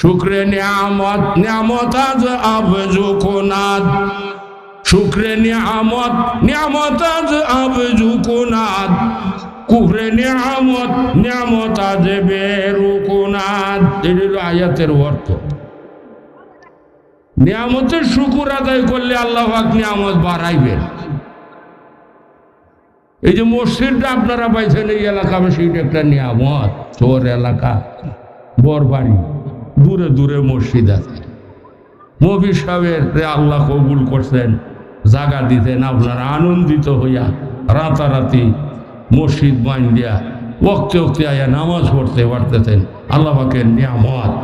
শুক্রে নিয়ামত নিয়ামত আজ আবজু কোনাদ শুক্রে নিয়ামত নিয়ামত আজ আবজু কোনাদ কুফরে নিয়ামত নিয়ামত আজ বেরু কোনাদ এটা আয়াতের অর্থ। নিয়ামতের শুকুর আদায় করলে আল্লাহ পাক নিয়ামত বাড়াইবেন। এই যে মসজিদটা আপনারা পাইছেন এই এলাকা সেইটা একটা নিয়ামত। চোর এলাকা বরবাড়ি দূরে দূরে মসজিদ আছে। মবির সাহেবের আল্লাহ কবুল করছেন, জাগা দিতেন, আপনারা আনন্দিত হইয়া রাতারাতি মসজিদ বাইন দিয়া ওক্তে ওক্তে আয়া নামাজ পড়তে পারতেছেন। আল্লাহ পাকের নিয়ামত।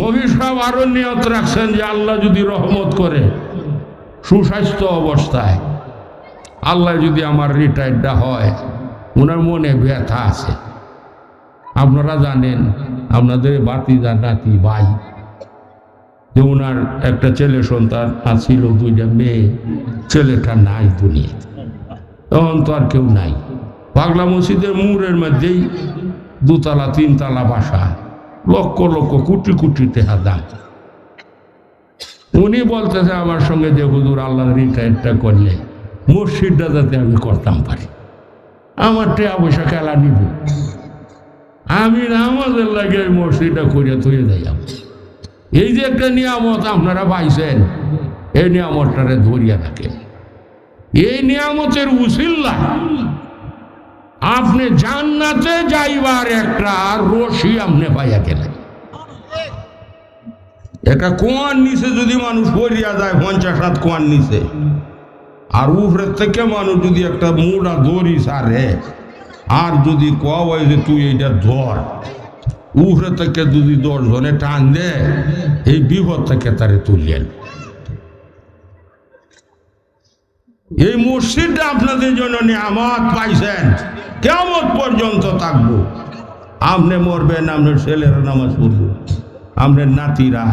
মবির সাহেব আরও নিয়ত রাখছেন যে আল্লাহ যদি রহমত করে, সুস্বাস্থ্য অবস্থায়, আল্লাহ যদি আমার রিটায়ার্ডটা হয়, ওনার মনে ব্যথা আছে। আপনারা জানেন আপনাদের বাতি নাতি ভাই। যে ওনার একটা ছেলে সন্তান ছিল দুইটা মেয়ে। ছেলেটা নাই দুনিয়া তখন তো আর কেউ নাই। পাগলা মসজিদের মুরের মধ্যেই দুতলা, তিনতলা বাসা। লক্ষ লক্ষ কোটি কোটি টাকা দাম। উনি বলতেছে আমার সঙ্গে যে হুজুর আল্লাহ রিটায়ারটা করলে মসজিদটা যাতে আমি করতাম পারি। আমার টেয়া পয়সা খেলা নিব। আমি আমাদের লাগে মসজিদটা করে তুলে দিলাম এই যে একটা নিয়ামত আপনারা পাইছেন, এই নিয়ামতটারে ধরিয়া রাখেন। এই নিয়ামতের উসিল্লা, আপনি জান্নাতে যাইবার একটা রশি আপনি পাইয়া গেলেন। একটা কোয়ার নিচে যদি মানুষ পড়িয়া যায়, পঞ্চাশ হাত কোয়ার নিচে, আর উপরের থেকে মানুষ যদি একটা মুড়া দড়ি সারে আর যদি কয় হয় যে তুই এইটা ধর, উহরে থেকে যদি দশ জনে টান দে, এই বিপদ থেকে তারে তুললেন এই মসজিদটা আপনাদের জন্য নিয়ামত পাইছেন। কেমন পর্যন্ত থাকব। আপনি মরবেন, আপনার ছেলেরা নামাজ পড়ব, আপনার নাতিরা।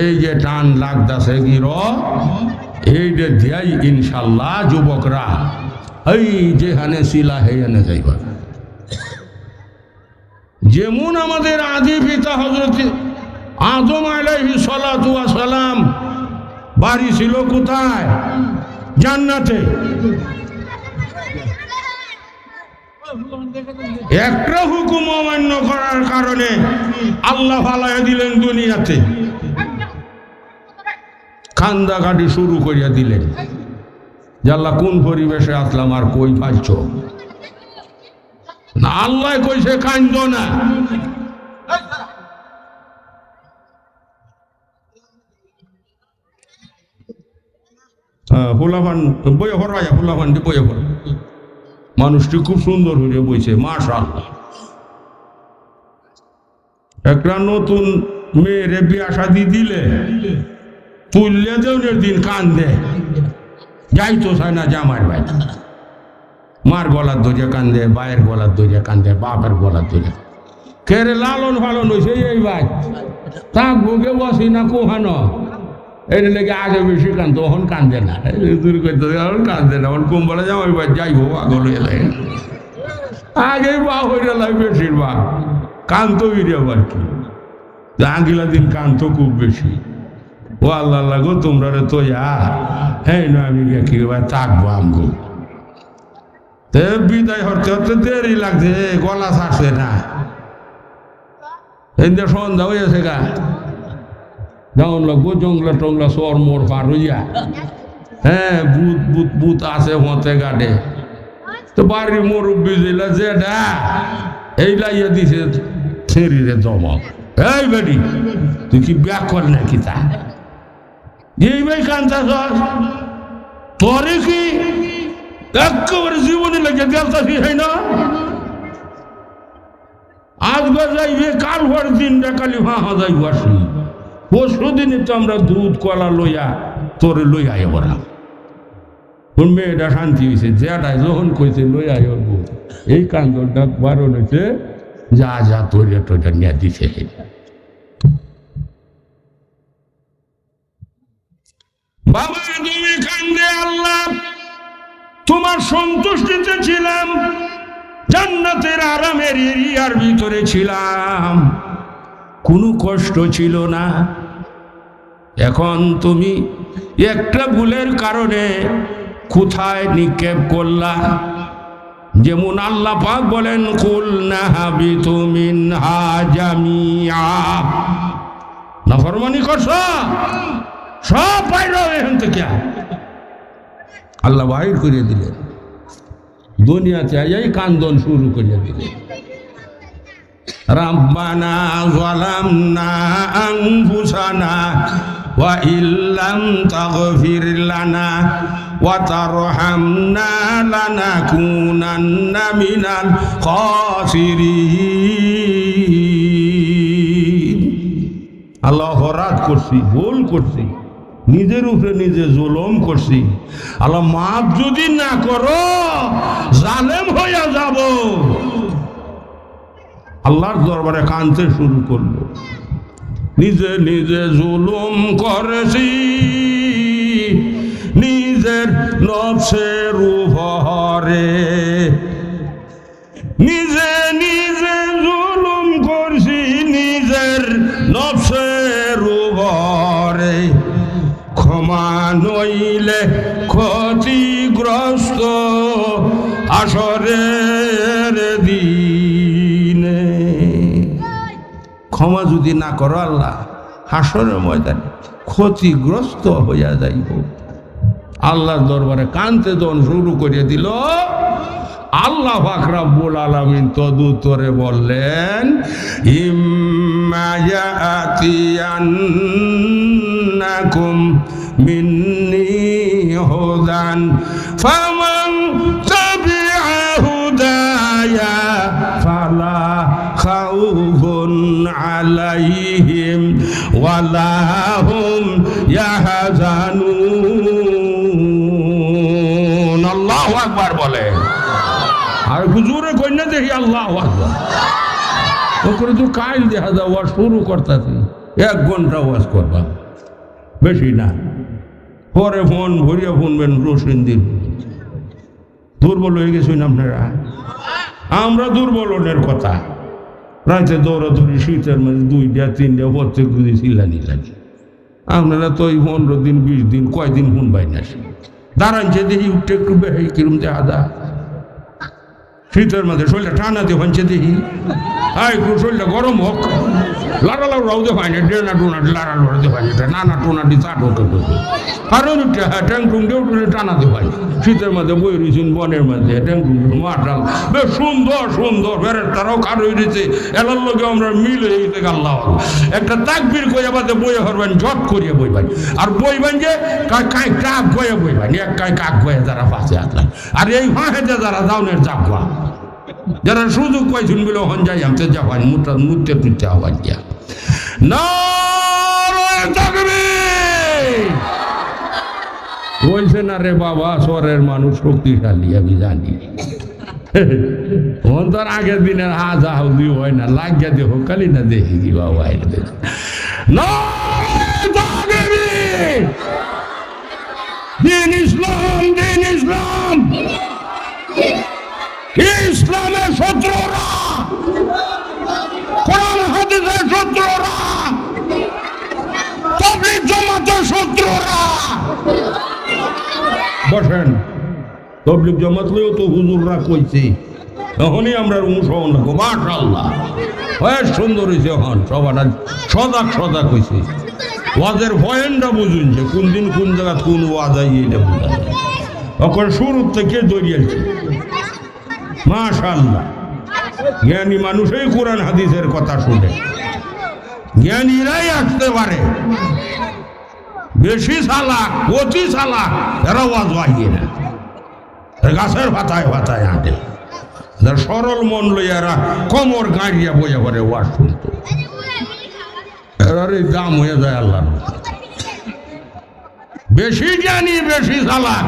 এই যে টান লাগতাছে গির এই যে ইনশাল্লাহ যুবকরা। এই যেখানে শিলা হেয়ানে যাইবা যেমন আমাদের আদি পিতা হজরত আদম সালাতু সালাম বাড়ি ছিল কোথায়? জান্নাতে। একটা হুকুম অমান্য করার কারণে আল্লাহ ফালাই দিলেন দুনিয়াতে। কান্দাকাটি শুরু করিয়া দিলেন। আল্লাহ কোন পরিবেশে আসলাম আর কই পাইছ? না, আল্লাহ কইছে কান্দ না। দিয়ে হর মানুষটি খুব সুন্দর হয়ে বইছে একটা নতুন মেয়েরে বিয়া শাদি দিলে তুললে দেউনের দিন কান্দে। যাইতো চায় না জামার ভাই। মার গলার দরিয়া কান্দে বায়ের গলার দরিয়া কান্দে, বাপের গলার দরিয়া কেরে লালন ফালন হয়েছে এই ভাই? তাক ভোগে বসি না, কোহানো? এর লেগে আগে বেশি কান্দে, তখন কান্দে না। দূর করতে এখন কান্দে না। এখন কুম্বলে জামাই ভাই যাইবো আগল এলে আগেই বা হইলে লাই বেশিরভাগ কান্ত হইরে আবার কি? আঙ্গিলা দিন কান্ত খুব বেশি। ও আল্লাহ আল্লাহ গো, তোমরা তো হ্যাঁ না, আমি কি থাকব আমগো। বিদায় হতে হতে দেরি লাগছে গলা ছাড়ছে না। যে সন্ধ্যা হয়েছে গা। যেমন লাগবো জঙ্গলা টংলা সর মোর পার হইয়া। হ্যাঁ বুত বুত বুত আছে হতে গাড়ে তো বাড়ির মুরব্বী দিলা যেটা এই লাইয়া দিছে শরীরে দমক। এই বেটি, তুই কি ব্যাক কর নাকি তা? তোরে কি একেবারে জীবনে লেগে দেলতাছি হয় না আজকে যাইবে কাল ভর দিন দেখালি হাঁ যাইব আসি পরশু দিনে তো আমরা দুধ কলা লইয়া তোরে লইয়া এবার কোন মেয়েটা শান্তি হয়েছে যেটাই যখন কইছে লইয়া এব এই কান্দরটা বারণ হয়েছে যা যা তোরে টোটা নিয়ে দিছে বাবা তুমি কান্দে আল্লাহ। তোমার সন্তুষ্টিতে ছিলাম, জান্নাতের আরামের এরিয়ার ভিতরে ছিলাম। কোনো কষ্ট ছিল না। এখন তুমি একটা ভুলের কারণে কোথায় নিক্ষেপ করলা? যেমন আল্লাহ পাক বলেন, কুল নাহাবি তুমিন হাজামিয়া না ফরমানি করছ? সব বাইর এখান থেকে আল্লাহ বাহির করে দিলেন দুনিয়াতে এই কান্দন শুরু করে দিলেন ربنا ظلمنا أنفسنا وإن لم تغفر لنا وترحمنا لنكونن من الخاسرين আল্লাহ হরাত করছি ভুল করছি নিজের উপরে নিজে জুলম করছি। আল্লাহ মাফ যদি না করো, জালেম হইয়া যাব। আল্লাহর দরবারে কানতে শুরু করল। নিজে নিজে জুলুম করেছি। নিজের নফসের উপরে। নিজে নিজে নইলে ক্ষতিগ্রস্ত আসরের দিনে। ক্ষমা যদি না করো আল্লাহ, হাসরের ময়দানে ক্ষতিগ্রস্ত হইয়া যাইব। আল্লাহর দরবারে কানতে দন শুরু করে দিল, আল্লাহ ফাকরাবুল আলমিন তদুত্তরে বললেন ইম্মায়াতিয়ান্নাকুম মিন্নি হুদান, ফামান তাবিআ হুদায়া, ফালা খাউফুন আলাইহিম, ওয়ালা হুম ইয়াহজানুন। আল্লাহু আকবার বলে। আর হুজুরে কন্যা দেখি আল্লাহ আকবার। ওখানে তো কাইল দেখা ওয়াজ শুরু করতেছি। এক ঘণ্টা ওয়াজ করবা। বেশি না। পরে ফোন ভরিয়া ফোনবেন রসিন দিন। দুর্বল হয়ে গেছেন আপনারা? আমরা দুর্বলনের কথা। রাতে দৌড়াদৌড়ি, শীতের মধ্যে দুইটা, তিনটা, প্রত্যেক দুই চিল্লানি লাগে। আপনারা তো এই পনেরো দিন, বিশ দিন, কয়দিন শুনবাই না দাঁড়ানছে দেখি উঠতে একটু বেশি কিরম দা। শীতের মধ্যে শরীরটা ঠান্ডাতে হচ্ছে দেখি। হ্যাঁ একটু শরীরটা গরম হোক। লাড়া লাড়ু রাউতে হয় না ডেনা টুনা লাড়া লড়াতে হয় নানা টুনা দি চাট হোক একটু কারণ হ্যাঁ ট্যাং টুং ডেউ টুনে টানাতে হয় শীতের মধ্যে বই রয়েছেন বনের মধ্যে ট্যাং টুং মাটাল বেশ সুন্দর সুন্দর বেড়ের তারাও কারও রয়েছে এলার লোকে আমরা মিলে গেছে আল্লাহ একটা তাকবির কইয়া বাদে বইয়ে হরবেন ঝট করিয়া বইবেন আর বইবেন যে কাই কাক গয়ে বইবেন এক কাই কাক গয়ে যারা পাশে আসলেন আর এই হাঁহেতে যারা দাউনের জাগুয়া যারা সুযোগ পাইছেন বলে হন যাই, আমতে যাবান মুটা মুতে টুতে আওয়াজ দিয়া নারায়ণ তাকবীর বলছে, না রে বাবা, স্বরের মানুষ শক্তিশালী, আমি জানি। তোর আগের দিনের হাজা হাউদি হয় না, লাগিয়া দেহ কালি না দেখি কি বাবা তাকবীর! দিন ইসলাম দিন ইসলাম! ইসলামের শত্রুরা। কোরআন, হাদিসের শত্রুরা। তবলিগ জমাতের শত্রুরা। বসেন তো হুজুররা কইছে, তখনই আমরা অনুসরণ বেশ সুন্দর হয়েছে হন সবার সদাক সদাক হয়েছে ওয়াজের ভয়েনটা বুঝুন কোন দিন কোন জায়গা কোন ওয়াজ আই এটা বুঝা। তখন শুরুর থেকে দৌড়িয়েছে মাশাল্লাহ জ্ঞানী মানুষই কোরআন, হাদিসের কথা শুনে। জ্ঞানীরাই আসতে পারে। বেশি সালাক, অতি সালাক, এরা ওয়াজ বাহিয়ে না গাছের পাতায় পাতায় যার সরল মন লইয়া এরা কমর গাড়িয়া বইয়া পরে ওয়াজ শুনতো। এরার এই দাম হয়ে যায় আল্লাহ বেশি জ্ঞানী, বেশি সালাক।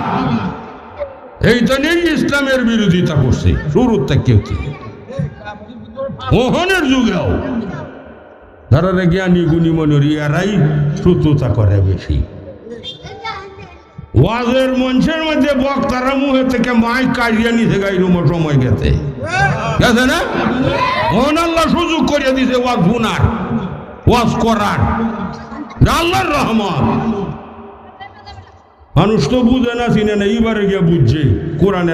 এইটা নিয়ে ইসলামের বিরোধিতা করছে। শুরুর থেকে মোহনের যুগেও। যারা জ্ঞানী গুণীমণির ইয়ারাই শ্রুততা করে বেশি। ওয়াজের মঞ্চের মধ্যে বক্তারা মুখে থেকে মাইক কাড়িয়ে নিতে গাইরুম সময় গেছে। গেছে না? মোহন আল্লাহ সুযোগ করে দিছে ওয়াজ শুনার, ওয়াজ করার। আল্লাহর রহমত। মানুষ তো বুঝে না চিনে না এইবারে গিয়ে বুঝছে। কোরআনে